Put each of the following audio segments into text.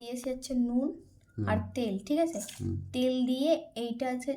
দিয়েছি হচ্ছে নুন আর তেল ঠিক আছে? তেল দিয়ে এইটা আছে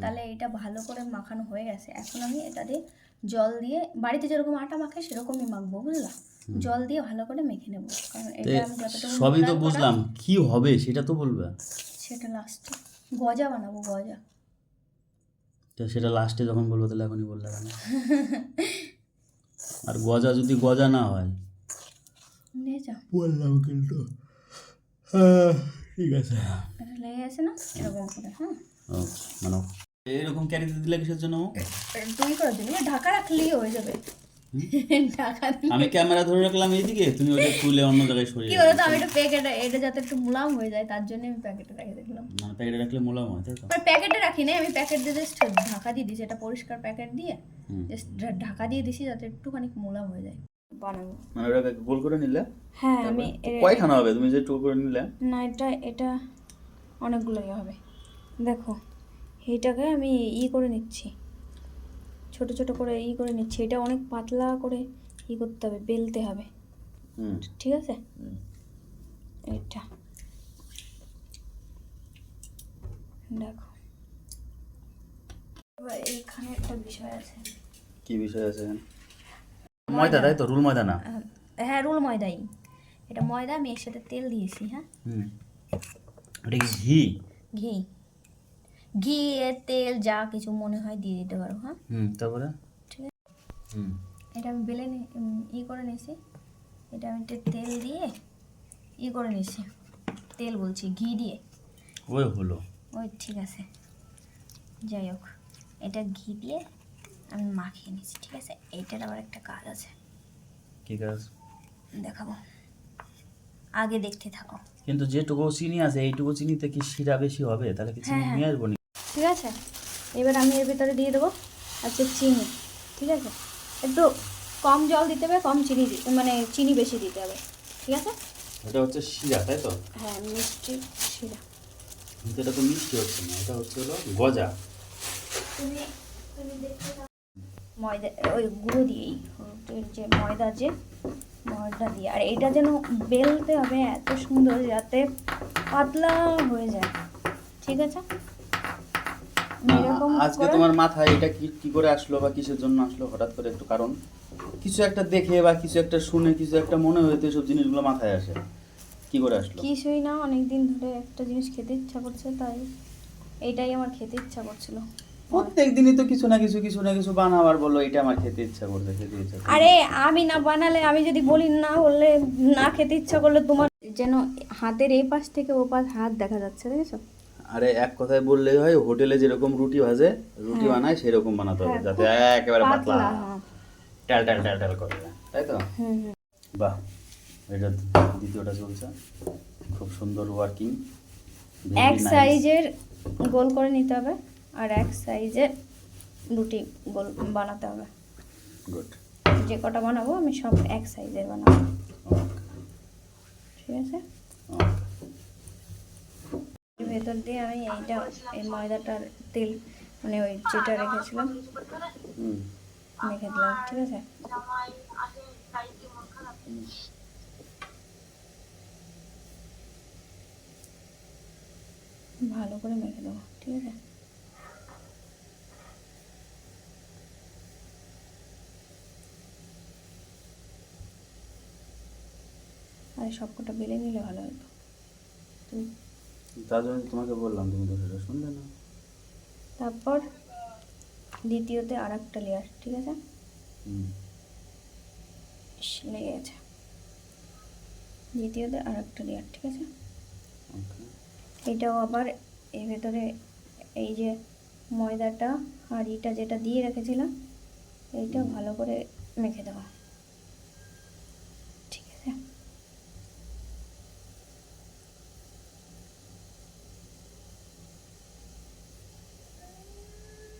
তাহলে এটা ভালো করে মাখানো হয়ে গেছে। এখন আমি এটা দিয়ে জল দিয়ে বাড়িতে যেরকম আটা মাখে সেরকমই মাখবো বুঝলা? জল দিয়ে ভালো করে মেখে নেব কারণ এটা আমি যতটুকু সবই তো বুঝলাম কি হবে সেটা তো বলবে? সেটা লাস্টে গজা বানাবো গজা। তো সেটা লাস্টে যখন বলব তাহলে এখনই বললে কেন আর গজা যদি গজা না হয়? বললাম কিন্তু হ্যাঁ, ঠিক আছে। লেগে আছে না? এরকম করে হ্যাঁ। মানে এরকম ক্যারিতে দিলে কিসের জন্য? তুমি করে দিবি ঢাকা রাখলেই হয়ে যাবে। ঢাকা দিলে। আমি ক্যামেরা ধরে রাখলাম এইদিকে তুমি ওটা তুলে অন্য জায়গায় সরিয়ে কি। বলতো আমি একটু প্যাকেটে এটা যাতে একটু মোলাম হয়ে যায় তার জন্য আমি প্যাকেটে রেখে দেখলাম মানে প্যাকেটে রাখলে মোলাম হয় তাই তো। মানে প্যাকেটে রাখি না আমি প্যাকেট দিয়ে জাস্ট ঢাকা দিয়ে দিছি এটা পরিষ্কার প্যাকেট দিয়ে। হুম। জাস্ট ঢাকা দিয়ে দিছি যাতে একটুখানি মোলাম হয়ে যায়। বানাবো। মানে ওটাকে গোল করে নিলে? হ্যাঁ আমি কয়খানা হবে? তুমি যে টুকরো করে নিলে? না এটা এটা অনেকগুলোই হবে। দেখো এইটাকে আমি ই করে নিচ্ছি। ছোট ছোট করে ই করে নিচ্ছি। এটা অনেক পাতলা করে ই করতে হবে বেলতে হবে। হুম। ঠিক আছে? এটা দেখো। এইখানে একটা বিষয় আছে। কি বিষয় আছে এখানে? ময়দা তাই তো? রুল ময়দা না? হ্যাঁ রোল ময়দাই। এটা ময়দা আমি এর সাথে তেল দিয়েছি হ্যাঁ? হুম। এটা ঘি? ঘি। ঘি তেল যা কিছু মনে হয় দিয়ে দিতে পারো হ্যাঁ? হুম তারপরে? ঠিক আছে? হুম। এটা আমি বেলে ই করে নিয়েছি। এটা আমি তেল দিয়ে ই করে নিয়েছি। তেল বলছি ঘি দিয়ে। ওই হলো। ওই ঠিক আছে। যাই হোক এটা ঘি দিয়ে আমি মাখিয়ে নিয়েছি ঠিক আছে? এইটার আবার একটা কাজ আছে। কি কাজ? দেখাবো। আগে দেখতে থাকো। কিন্তু যেটুকু চিনি আছে এইটুকু চিনিতে কি শিরা বেশি হবে? তাহলে কি চিনি হ্যাঁ, নিয়ে আসব ঠিক আছে? এবার আমি এর ভিতরে দিয়ে দেবো আচ্ছা চিনি ঠিক আছে? একটু কম জল দিতে হবে কম চিনি মানে চিনি বেশি দিতে হবে ঠিক আছে? এটা হচ্ছে শিরা তাই তো? হ্যাঁ মিষ্টি শিরা। কিন্তু এটা তো মিষ্টি হচ্ছে না এটা হচ্ছে হলো গজা। তুমি তুমি দেখতে। ময়দা ওই গুঁড়ো দিয়েই যে ময়দা যে ময়দা দিয়ে। আর এটা যেন বেলতে হবে এত সুন্দর যাতে পাতলা হয়ে যায়। ঠিক আছে? আজকে তোমার মাথায় এটা কি কি করে আসলো বা কিসের জন্য আসলো? হঠাৎ করে একটু কারণ কিছু একটা দেখে বা কিছু একটা শুনে কিছু একটা মনে হইতে সব জিনিসগুলো মাথায় আসে। কি করে আসলো? কিছুই না অনেক দিন ধরে একটা জিনিস খেতে ইচ্ছা করছে তাই এটাই আমার খেতে ইচ্ছা করছিল। প্রত্যেক দিনই তো কিছু না কিছু কিছু না কিছু বানাবার বলো এটা আমার খেতে ইচ্ছা করছে খেতে ইচ্ছা আরে আমি না বানালে আমি যদি বলি না বললে না খেতে ইচ্ছা করলে তোমার যেন হাতের এই পাশ থেকে ও পাশ হাত দেখা যাচ্ছে দেখেছ? আরে এক কথায় বললেই হয় হোটেলে যেরকম রুটি ভাজে রুটি বানায় সেরকম বানাতে হবে হ্যাঁ, যাতে একেবারে পাতলা হ্যাঁ। টাল টাল টাল টাল করে তাই তো? বাহ এটা দ্বিতীয়টা চলছে। খুব সুন্দর ওয়ার্কিং এক সাইজের গোল করে নিতে হবে। আর এক সাইজের রুটি গোল বানাতে হবে। গুড যে কটা বানাবো আমি সব এক সাইজের বানাবো। ঠিক আছে? ভেতর দিয়ে আমি এইটা এই ময়দাটার তেল মানে ওই যেটা রেখেছিলাম হুম। মেখে দিলাম ঠিক আছে? ভালো করে মেখে দেবো ঠিক আছে? আরে সবকটা বেলে নিলে ভালো হতো। তার জন্য তোমাকে বললাম তুমি তো সেটা শুনলে না। তারপর দ্বিতীয়তে আর একটা লেয়ার ঠিক আছে? লেগে গেছে দ্বিতীয়তে আর একটা লেয়ার ঠিক আছে? এটাও আবার এর ভেতরে এই যে ময়দাটা আর ইটা যেটা দিয়ে রেখেছিলাম এইটা ভালো করে মেখে দেওয়া ঠিক আছে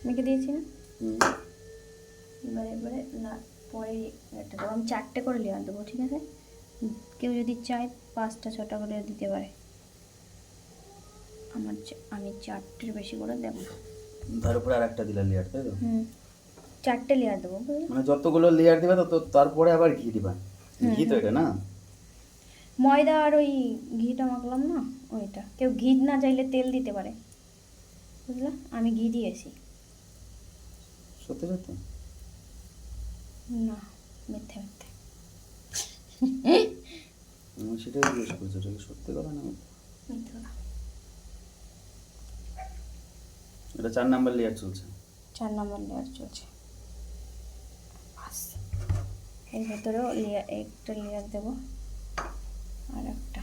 মেখে দিয়েছি না? হুম। এবারে এবারে না পরে একটা দেবো আমি চারটে করে লেয়ার দেবো ঠিক আছে? কেউ যদি চায় পাঁচটা ছটা করে দিতে পারে। আমার আমি চারটের বেশি করে দেবো। না। তার উপরে আর একটা দিলা লেয়ার তাই তো? হুম। চারটে লেয়ার দেবো মানে যতগুলো লেয়ার দিবা তত তারপরে আবার ঘি দিবা। ঘি তো এটা না? ময়দা আর ওই ঘিটা মাখলাম না ওইটা। কেউ ঘি না চাইলে তেল দিতে পারে। বুঝলা? আমি ঘি দিয়েছি। সত্যি সত্যি? না মিথ্যে মিথ্যে। আমি সেটাই জিজ্ঞেস করছি এটা কি সত্যি কথা না মিথ্যে এটা চার নাম্বার লেয়ার চলছে। চার নম্বর লেয়ার চলছে। এর ভেতরেও লেয়ার একটা লেয়ার দেবো আর একটা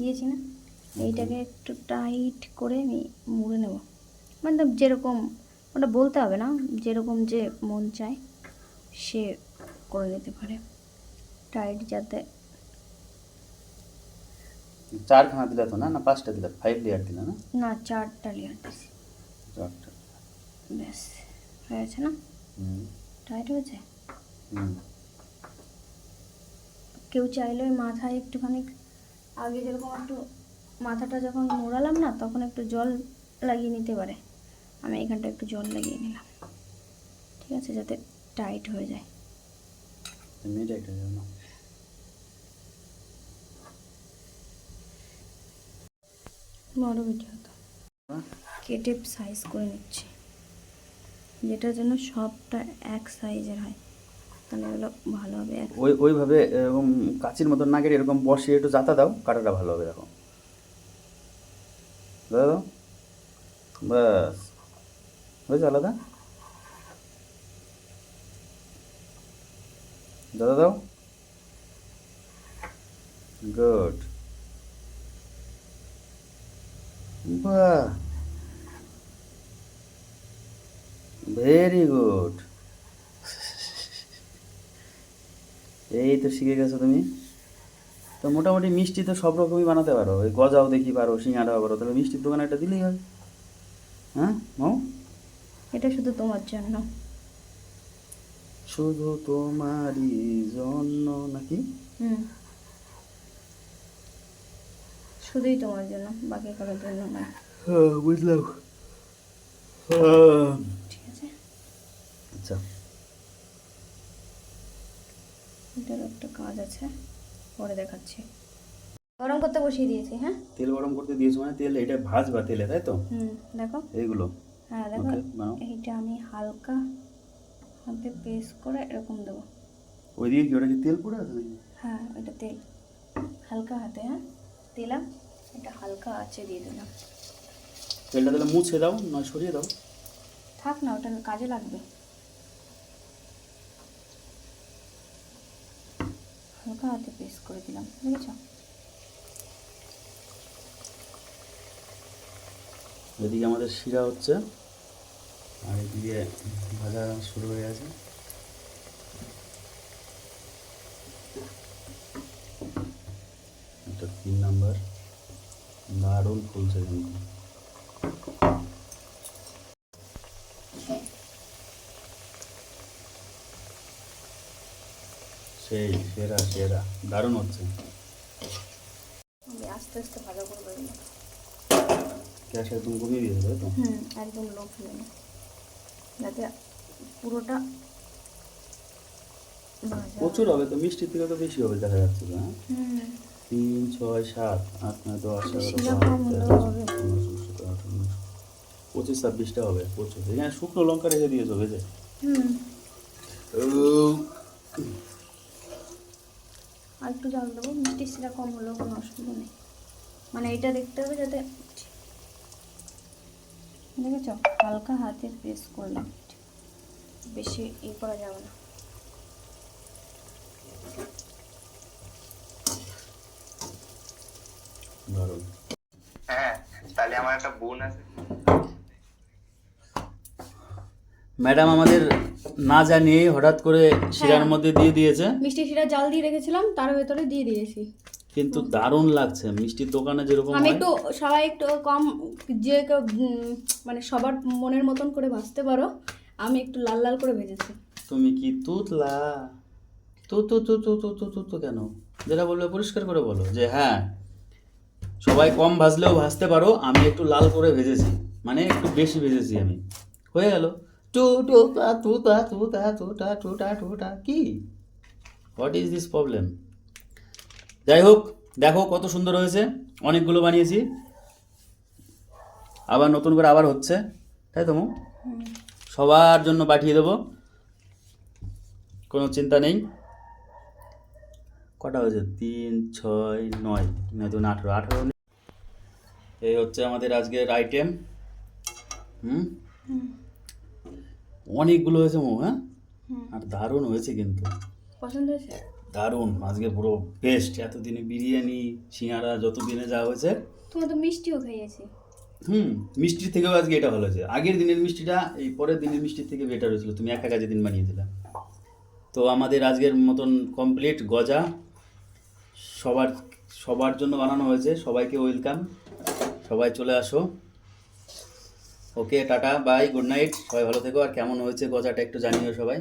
দিয়েছি না? এইটাকে একটু টাইট করে আমি মুড়ে নেব। মানে যেরকম ওটা বলতে হবে না যেরকম যে মন চায় সে করে নিতে পারে। টাইট যাতে চারখানা দিলে তো না না পাঁচটা দিলে? ফাইভ লেয়ার দিলে না? না চারটা লেয়ার দিছি। চারটা। ব্যাস হয়েছে না? টাইট হয়েছে কেউ চাইলে ওই মাথায় একটুখানি আগে যেরকম একটু মাথাটা যখন মোড়ালাম না তখন একটু জল লাগিয়ে নিতে পারে। আমি এখানটা একটু জল লাগিয়ে নিলাম। ঠিক আছে যাতে টাইট হয়ে যায়। জন্য বড় ভিডিও তো। কেটে সাইজ করে নিচ্ছি। যেটা যেন সবটা এক সাইজের হয়। তাহলে এগুলো ভালো হবে ওই, ওইভাবে এরকম কাচির মতন না কেটে এরকম বসিয়ে একটু জাতা দাও, কাটাটা ভালো হবে দেখো। দাদা দাও। ব্যাস। হয়েছে আলাদা? দাদা দাও। গুড। বাহ। Very good. এই তো শিখে গেছো তুমি। তো মোটামুটি মিষ্টি তো সব রকমই বানাতে পারো। ওই গজাও দেখি পারো সিঙ্গাড়াও পারো তাহলে মিষ্টির দোকানে একটা দিলেই হয়। হ্যাঁ মাও এটা শুধু তোমার জন্য। শুধু তোমারই জন্য নাকি? হুম। শুধুই তোমার জন্য বাকি কারোর জন্য নয় হ্যাঁ বুঝলাম। আচ্ছা। এটার একটা কাজ আছে পরে দেখাচ্ছি। গরম করতে বসিয়ে দিয়েছি হ্যাঁ? তেল গরম করতে দিয়েছি মানে তেল এটা ভাজবা তেলে তাই তো? হুম দেখো। এইগুলো? হ্যাঁ দেখো এইটা আমি হালকা হাতে পেস্ট করে এরকম দেবো। ওইদিকে কি ওটা কি তেল পড়ে আছে হ্যাঁ এটা তেল। হালকা হাতে হ্যাঁ? দিলাম এটা হালকা আছে দিয়ে দিলাম। তেলটা তাহলে মুছে দাও নয় সরিয়ে দাও। থাক না ওটা কাজে লাগবে। হালকা হাতে পেস্ট করে দিলাম বুঝেছ এদিকে আমাদের শিরা হচ্ছে আর এদিকে ভাজা শুরু হয়ে গেছে এটা তিন নাম্বার দারুণ ফুলছে কিন্তু সেই সেরা সেরা। দারুণ হচ্ছে। আস্তে আস্তে ভাজা করব গ্যাস একদম কমিয়ে দিয়েছে তাই তো? হুম একদম লো ফ্লেমে যাতে পুরোটা প্রচুর হবে তো মিষ্টির থেকে তো বেশি হবে দেখা যাচ্ছে তো, হ্যাঁ? তিন ছয় সাত আট নয় দশ পঁচিশ ছাব্বিশটা হবে প্রচুর। এখানে শুকনো লঙ্কা রেখে দিয়েছ ভেজে? হুম। একটু জল দেবো মিষ্টি শিরা কম হলেও কোনো অসুবিধা নেই। মানে এটা দেখতে হবে যাতে দেখেছ? হালকা হাতে প্রেস করলাম। বেশি ই করা যাবে না। হ্যাঁ তাহলে আমার একটা বোন আছে। ম্যাডাম আমাদের না জানিয়ে হঠাৎ করে শিরার হ্যাঁ। মধ্যে দিয়ে দিয়েছে। মিষ্টি শিরা জাল দিয়ে রেখেছিলাম তার ভেতরে দিয়ে দিয়েছি। কিন্তু দারুণ লাগছে মিষ্টির দোকানে যেরকম আমি একটু সবাই একটু কম যে মানে সবার মনের মতন করে বাঁচতে পারো আমি একটু লাল লাল করে ভেজেছি। তুমি কি তুতলা? তু তু তু তু তু তু তু তু কেন? যেটা বলবে পরিষ্কার করে বলো যে হ্যাঁ সবাই কম ভাজলেও ভাজতে পারো আমি একটু লাল করে ভেজেছি মানে একটু বেশি ভেজেছি আমি। হয়ে গেল। কি? হোয়াট ইজ দিস প্রবলেম যাই হোক দেখো কত সুন্দর হয়েছে। অনেকগুলো বানিয়েছি। আবার নতুন করে আবার হচ্ছে। তাই তো মৌ? সবার জন্য পাঠিয়ে দেবো। কোনো চিন্তা নেই। কটা হয়েছে? তিন ছয় নয়। নতুন আঠেরো। আঠেরো এই হচ্ছে আমাদের আজকের আইটেম হুম। অনেকগুলো হয়েছে মো হ্যাঁ? আর দারুণ হয়েছে কিন্তু। পছন্দ হয়েছে? দারুণ। আজকে পুরো বেস্ট এতদিনে বিরিয়ানি সিঙ্গারা যত দিনে যা হয়েছে। তোমার তো মিষ্টিও খাইয়েছি। হুম মিষ্টির থেকেও আজকে এটা ভালো হয়েছে। আগের দিনের মিষ্টিটা এই পরের দিনের মিষ্টির থেকে বেটার হয়েছিল। তুমি একা কাজে দিন বানিয়েছিলে তো আমাদের আজকের মতন কমপ্লিট গজা। সবার সবার জন্য বানানো হয়েছে। সবাইকে ওয়েলকাম সবাই চলে আসো। Okay tata bye good night সবাই ভালো থেকো, আর কেমন হয়েছে গজাটা একটু জানিও সবাই।